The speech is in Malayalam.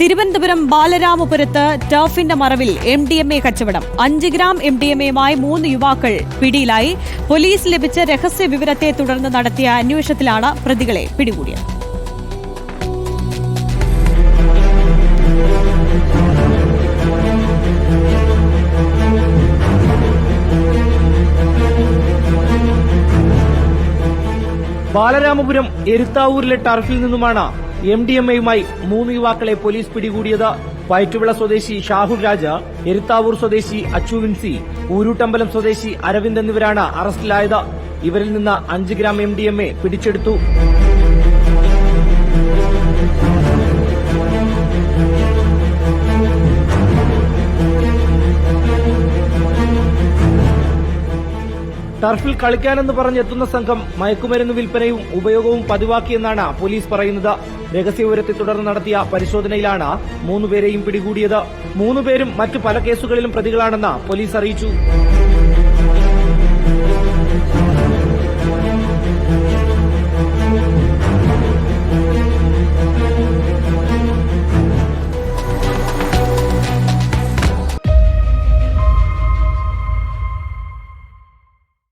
തിരുവനന്തപുരം ബാലരാമപുരത്ത് ടർഫിന്റെ മറവിൽ എം ഡി എം എ കച്ചവടം. അഞ്ച് ഗ്രാം എം ഡി എം എയുമായി മൂന്ന് യുവാക്കൾ പിടിയിലായി. പോലീസ് ലഭിച്ച രഹസ്യ വിവരത്തെ തുടർന്ന് നടത്തിയ അന്വേഷണത്തിലാണ് പ്രതികളെ പിടികൂടിയത്. ബാലരാമപുരം എരുത്താവൂരിലെ ടർഫിൽ നിന്നുമാണ് എം ഡി എം എയുമായി മൂന്ന് യുവാക്കളെ പോലീസ് പിടികൂടിയത് വയറ്റുവിള സ്വദേശി ഷാഹുൽ രാജ എരുത്താവൂർ സ്വദേശി അച്ചു വിൻസി ഊരൂട്ടമ്പലം സ്വദേശി അരവിന്ദ് എന്നിവരാണ് അറസ്റ്റിലായത്. ഇവരിൽ നിന്ന് അഞ്ച് gram M D M A പിടിച്ചെടുത്തു. ടർഫിൽ കളിക്കാനെന്ന് പറഞ്ഞെത്തുന്ന സംഘം മയക്കുമരുന്ന് വിൽപ്പനയും ഉപയോഗവും പതിവാക്കിയെന്നാണ് പോലീസ് പറയുന്നത്. രഹസ്യവിവരത്തെ തുടർന്ന് നടത്തിയ പരിശോധനയിലാണ് മൂന്നുപേരെയും പിടികൂടിയത്. മൂന്നുപേരും മറ്റു പല കേസുകളിലും പ്രതികളാണെന്ന് പോലീസ് അറിയിച്ചു.